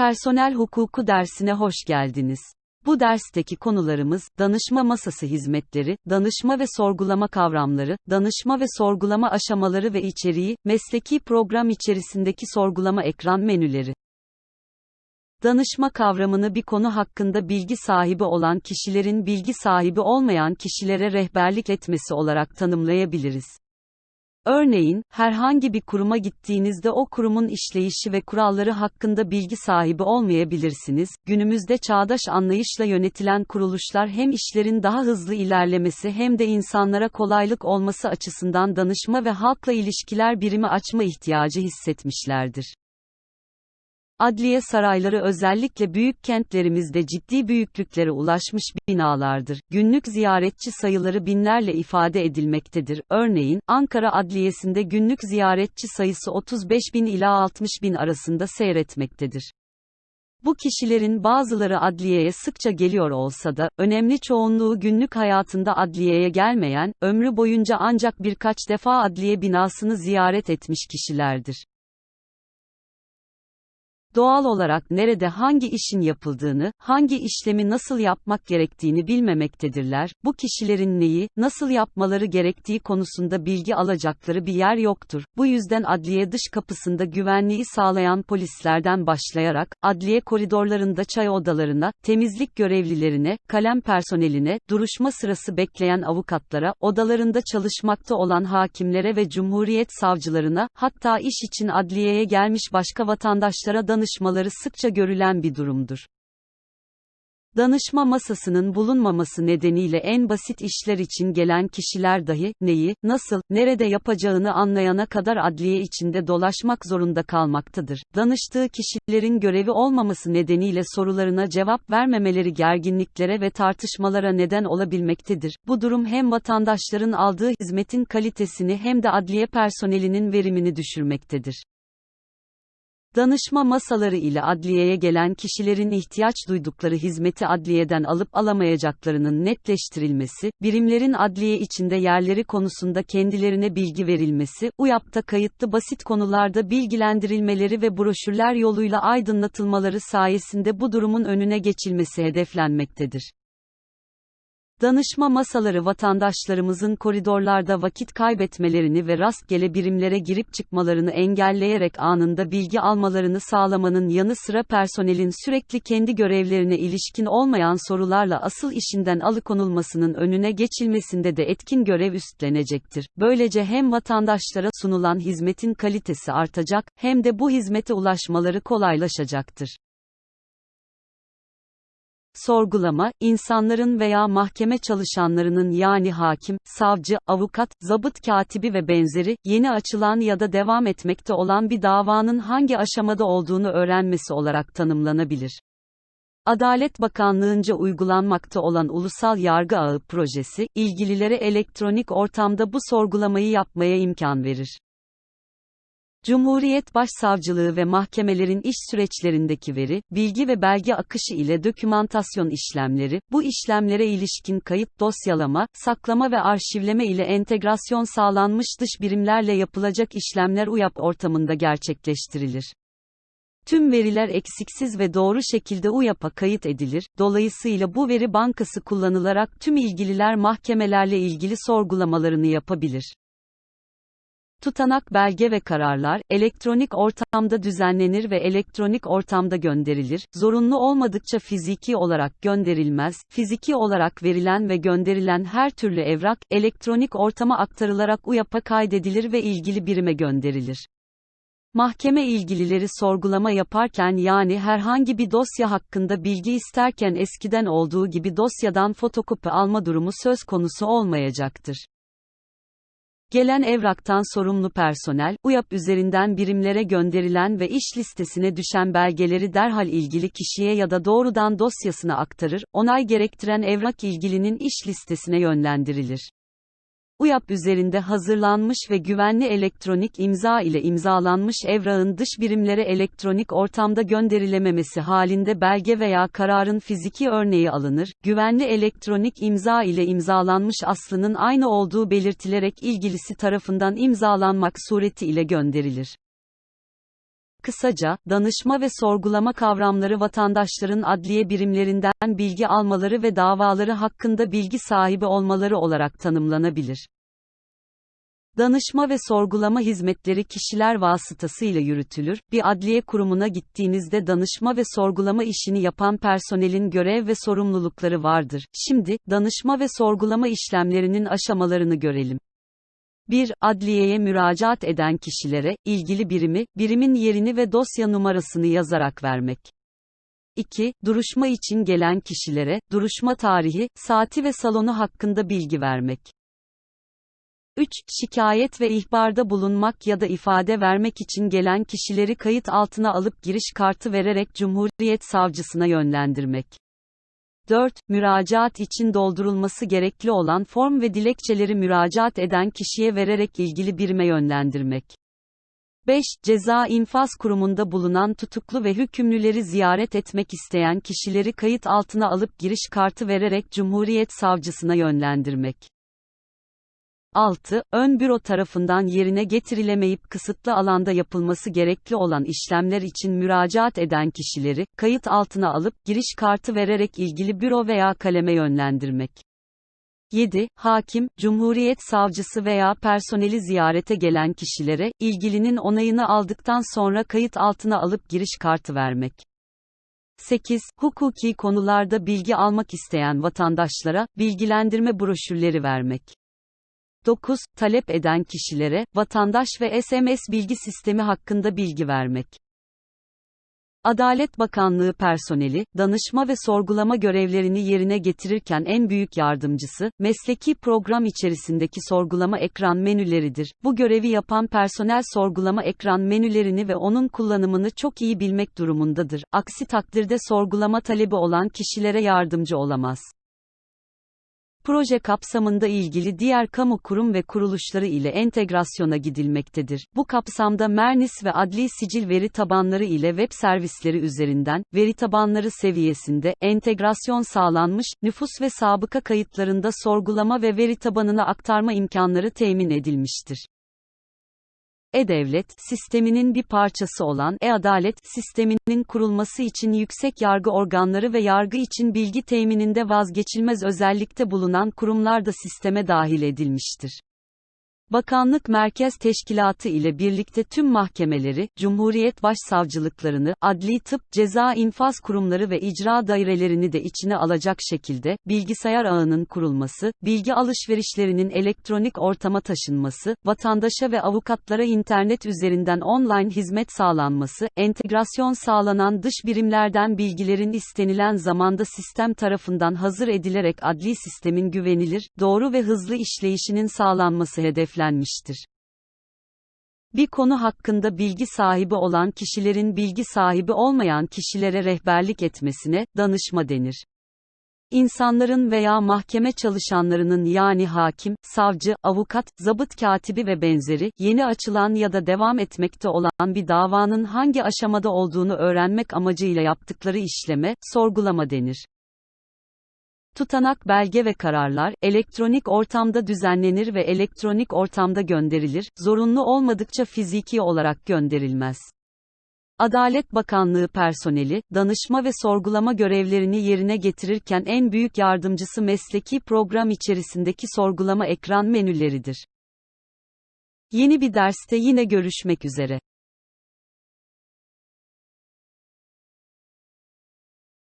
Personel hukuku dersine hoş geldiniz. Bu dersteki konularımız, danışma masası hizmetleri, danışma ve sorgulama kavramları, danışma ve sorgulama aşamaları ve içeriği, mesleki program içerisindeki sorgulama ekran menüleri. Danışma kavramını bir konu hakkında bilgi sahibi olan kişilerin bilgi sahibi olmayan kişilere rehberlik etmesi olarak tanımlayabiliriz. Örneğin, herhangi bir kuruma gittiğinizde o kurumun işleyişi ve kuralları hakkında bilgi sahibi olmayabilirsiniz. Günümüzde çağdaş anlayışla yönetilen kuruluşlar hem işlerin daha hızlı ilerlemesi hem de insanlara kolaylık olması açısından danışma ve halkla ilişkiler birimi açma ihtiyacı hissetmişlerdir. Adliye sarayları özellikle büyük kentlerimizde ciddi büyüklüklere ulaşmış binalardır. Günlük ziyaretçi sayıları binlerle ifade edilmektedir. Örneğin, Ankara Adliyesi'nde günlük ziyaretçi sayısı 35 bin ila 60 bin arasında seyretmektedir. Bu kişilerin bazıları adliyeye sıkça geliyor olsa da, önemli çoğunluğu günlük hayatında adliyeye gelmeyen, ömrü boyunca ancak birkaç defa adliye binasını ziyaret etmiş kişilerdir. Doğal olarak nerede hangi işin yapıldığını, hangi işlemi nasıl yapmak gerektiğini bilmemektedirler. Bu kişilerin neyi, nasıl yapmaları gerektiği konusunda bilgi alacakları bir yer yoktur. Bu yüzden adliye dış kapısında güvenliği sağlayan polislerden başlayarak, adliye koridorlarında çay odalarına, temizlik görevlilerine, kalem personeline, duruşma sırası bekleyen avukatlara, odalarında çalışmakta olan hakimlere ve cumhuriyet savcılarına, hatta iş için adliyeye gelmiş başka vatandaşlara danışmaktadır danışmaları sıkça görülen bir durumdur. Danışma masasının bulunmaması nedeniyle en basit işler için gelen kişiler dahi, neyi, nasıl, nerede yapacağını anlayana kadar adliye içinde dolaşmak zorunda kalmaktadır. Danıştığı kişilerin görevi olmaması nedeniyle sorularına cevap vermemeleri gerginliklere ve tartışmalara neden olabilmektedir. Bu durum hem vatandaşların aldığı hizmetin kalitesini hem de adliye personelinin verimini düşürmektedir. Danışma masaları ile adliyeye gelen kişilerin ihtiyaç duydukları hizmeti adliyeden alıp alamayacaklarının netleştirilmesi, birimlerin adliye içinde yerleri konusunda kendilerine bilgi verilmesi, UYAP'ta kayıtlı basit konularda bilgilendirilmeleri ve broşürler yoluyla aydınlatılmaları sayesinde bu durumun önüne geçilmesi hedeflenmektedir. Danışma masaları vatandaşlarımızın koridorlarda vakit kaybetmelerini ve rastgele birimlere girip çıkmalarını engelleyerek anında bilgi almalarını sağlamanın yanı sıra personelin sürekli kendi görevlerine ilişkin olmayan sorularla asıl işinden alıkonulmasının önüne geçilmesinde de etkin görev üstlenecektir. Böylece hem vatandaşlara sunulan hizmetin kalitesi artacak, hem de bu hizmete ulaşmaları kolaylaşacaktır. Sorgulama, insanların veya mahkeme çalışanlarının yani hakim, savcı, avukat, zabıt katibi ve benzeri, yeni açılan ya da devam etmekte olan bir davanın hangi aşamada olduğunu öğrenmesi olarak tanımlanabilir. Adalet Bakanlığı'nca uygulanmakta olan Ulusal Yargı Ağı projesi, ilgililere elektronik ortamda bu sorgulamayı yapmaya imkan verir. Cumhuriyet Başsavcılığı ve mahkemelerin iş süreçlerindeki veri, bilgi ve belge akışı ile dokümantasyon işlemleri, bu işlemlere ilişkin kayıt dosyalama, saklama ve arşivleme ile entegrasyon sağlanmış dış birimlerle yapılacak işlemler UYAP ortamında gerçekleştirilir. Tüm veriler eksiksiz ve doğru şekilde UYAP'a kayıt edilir, dolayısıyla bu veri bankası kullanılarak tüm ilgililer mahkemelerle ilgili sorgulamalarını yapabilir. Tutanak belge ve kararlar, elektronik ortamda düzenlenir ve elektronik ortamda gönderilir, zorunlu olmadıkça fiziki olarak gönderilmez, fiziki olarak verilen ve gönderilen her türlü evrak, elektronik ortama aktarılarak UYAP'a kaydedilir ve ilgili birime gönderilir. Mahkeme ilgilileri sorgulama yaparken yani herhangi bir dosya hakkında bilgi isterken eskiden olduğu gibi dosyadan fotokopi alma durumu söz konusu olmayacaktır. Gelen evraktan sorumlu personel, UYAP üzerinden birimlere gönderilen ve iş listesine düşen belgeleri derhal ilgili kişiye ya da doğrudan dosyasına aktarır, onay gerektiren evrak ilgilinin iş listesine yönlendirilir. UYAP üzerinde hazırlanmış ve güvenli elektronik imza ile imzalanmış evrağın dış birimlere elektronik ortamda gönderilememesi halinde belge veya kararın fiziki örneği alınır, güvenli elektronik imza ile imzalanmış aslının aynı olduğu belirtilerek ilgilisi tarafından imzalanmak sureti ile gönderilir. Kısaca, danışma ve sorgulama kavramları vatandaşların adliye birimlerinden bilgi almaları ve davaları hakkında bilgi sahibi olmaları olarak tanımlanabilir. Danışma ve sorgulama hizmetleri kişiler vasıtasıyla yürütülür. Bir adliye kurumuna gittiğinizde danışma ve sorgulama işini yapan personelin görev ve sorumlulukları vardır. Şimdi, danışma ve sorgulama işlemlerinin aşamalarını görelim. 1. Adliyeye müracaat eden kişilere, ilgili birimi, birimin yerini ve dosya numarasını yazarak vermek. 2. Duruşma için gelen kişilere, duruşma tarihi, saati ve salonu hakkında bilgi vermek. 3. Şikayet ve ihbarda bulunmak ya da ifade vermek için gelen kişileri kayıt altına alıp giriş kartı vererek Cumhuriyet Savcısına yönlendirmek. 4. Müracaat için doldurulması gerekli olan form ve dilekçeleri müracaat eden kişiye vererek ilgili birime yönlendirmek. 5. Ceza infaz kurumunda bulunan tutuklu ve hükümlüleri ziyaret etmek isteyen kişileri kayıt altına alıp giriş kartı vererek Cumhuriyet Savcısına yönlendirmek. 6. Ön büro tarafından yerine getirilemeyip kısıtlı alanda yapılması gerekli olan işlemler için müracaat eden kişileri, kayıt altına alıp, giriş kartı vererek ilgili büro veya kaleme yönlendirmek. 7. Hakim, Cumhuriyet Savcısı veya personeli ziyarete gelen kişilere, ilgilinin onayını aldıktan sonra kayıt altına alıp giriş kartı vermek. 8. Hukuki konularda bilgi almak isteyen vatandaşlara, bilgilendirme broşürleri vermek. 9. Talep eden kişilere, vatandaş ve SMS bilgi sistemi hakkında bilgi vermek. Adalet Bakanlığı personeli, danışma ve sorgulama görevlerini yerine getirirken en büyük yardımcısı, mesleki program içerisindeki sorgulama ekran menüleridir. Bu görevi yapan personel sorgulama ekran menülerini ve onun kullanımını çok iyi bilmek durumundadır. Aksi takdirde sorgulama talebi olan kişilere yardımcı olamaz. Proje kapsamında ilgili diğer kamu kurum ve kuruluşları ile entegrasyona gidilmektedir. Bu kapsamda Mernis ve Adli Sicil veri tabanları ile web servisleri üzerinden, veri tabanları seviyesinde, entegrasyon sağlanmış, nüfus ve sabıka kayıtlarında sorgulama ve veri tabanına aktarma imkanları temin edilmiştir. E-Devlet sisteminin bir parçası olan E-Adalet sisteminin kurulması için yüksek yargı organları ve yargı için bilgi temininde vazgeçilmez özellikte bulunan kurumlar da sisteme dahil edilmiştir. Bakanlık Merkez Teşkilatı ile birlikte tüm mahkemeleri, Cumhuriyet Başsavcılıklarını, adli tıp, ceza infaz kurumları ve icra dairelerini de içine alacak şekilde, bilgisayar ağının kurulması, bilgi alışverişlerinin elektronik ortama taşınması, vatandaşa ve avukatlara internet üzerinden online hizmet sağlanması, entegrasyon sağlanan dış birimlerden bilgilerin istenilen zamanda sistem tarafından hazır edilerek adli sistemin güvenilir, doğru ve hızlı işleyişinin sağlanması hedeflenmiştir hedeflenmiştir. Bir konu hakkında bilgi sahibi olan kişilerin bilgi sahibi olmayan kişilere rehberlik etmesine danışma denir. İnsanların veya mahkeme çalışanlarının yani hakim, savcı, avukat, zabıt katibi ve benzeri, yeni açılan ya da devam etmekte olan bir davanın hangi aşamada olduğunu öğrenmek amacıyla yaptıkları işleme, sorgulama denir. Tutanak belge ve kararlar, elektronik ortamda düzenlenir ve elektronik ortamda gönderilir, zorunlu olmadıkça fiziki olarak gönderilmez. Adalet Bakanlığı personeli, danışma ve sorgulama görevlerini yerine getirirken en büyük yardımcısı mesleki program içerisindeki sorgulama ekran menüleridir. Yeni bir derste yine görüşmek üzere.